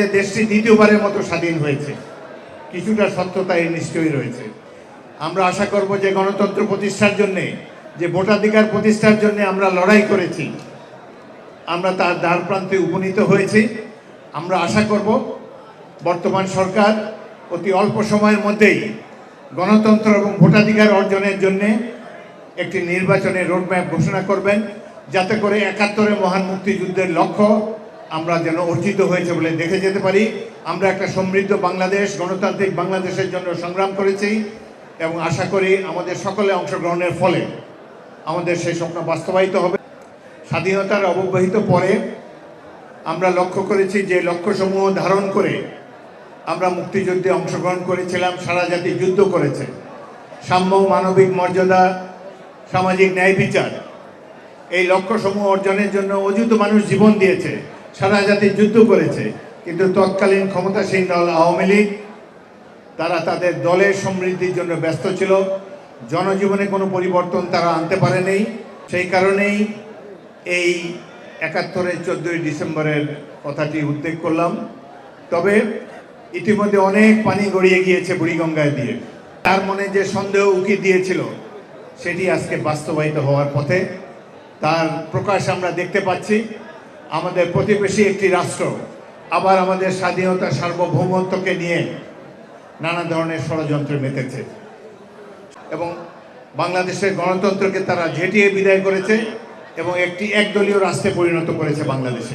যে দেশটি দ্বিতীয়বারের মতো স্বাধীন হয়েছে, কিছুটা সত্যতা এর নিশ্চয়ই রয়েছে। আমরা আশা করব যে গণতন্ত্র প্রতিষ্ঠার জন্যে, যে ভোটাধিকার প্রতিষ্ঠার জন্য আমরা লড়াই করেছি, আমরা তার দ্বার প্রান্তে উপনীত হয়েছি। আমরা আশা করব বর্তমান সরকার অতি অল্প সময়ের মধ্যেই গণতন্ত্র এবং ভোটাধিকার অর্জনের জন্য একটি নির্বাচনের রোডম্যাপ ঘোষণা করবেন, যাতে করে একাত্তরের মহান মুক্তিযুদ্ধের লক্ষ্য আমরা যেন অর্জিত হয়েছে বলে দেখে যেতে পারি। আমরা একটা সমৃদ্ধ বাংলাদেশ, গণতান্ত্রিক বাংলাদেশের জন্য সংগ্রাম করেছি এবং আশা করি আমাদের সকলে অংশগ্রহণের ফলে আমাদের সেই স্বপ্ন বাস্তবায়িত হবে। স্বাধীনতার অব্যবহিত পরে আমরা লক্ষ্য করেছি যে লক্ষ্যসমূহ ধারণ করে আমরা মুক্তিযুদ্ধে অংশগ্রহণ করেছিলাম, সারা জাতি যুদ্ধ করেছে। সাম্য মানবিক মর্যাদা, সামাজিক ন্যায় বিচার, এই লক্ষ্যসমূহ অর্জনের জন্য অযুত মানুষ জীবন দিয়েছে। সারা জাতি যুদ্ধ করেছে, কিন্তু তৎকালীন ক্ষমতাসীন দল আওয়ামী লীগ, তারা তাদের দলের সমৃদ্ধির জন্য ব্যস্ত ছিল। জনজীবনে কোনো পরিবর্তন তারা আনতে পারেনি। সেই কারণেই এই একাত্তরের চোদ্দোই ডিসেম্বরের কথাটি উল্লেখ করলাম। তবে ইতিমধ্যে অনেক পানি গড়িয়ে গিয়েছে বুড়িগঙ্গায় দিয়ে। তার মনে যে সন্দেহ উকি দিয়েছিল, সেটি আজকে বাস্তবায়িত হওয়ার পথে। তার প্রকাশ আমরা দেখতে পাচ্ছি। আমাদের প্রতিবেশী একটি রাষ্ট্র, আবার আমাদের স্বাধীনতা সার্বভৌমত্বকে নিয়ে নানা ধরনের ষড়যন্ত্র মেতেছে। এবং বাংলাদেশের গণতন্ত্রকে তারা ঝেঁটিয়ে বিদায় করেছে এবং একটি একদলীয় রাষ্ট্রে পরিণত করেছে বাংলাদেশে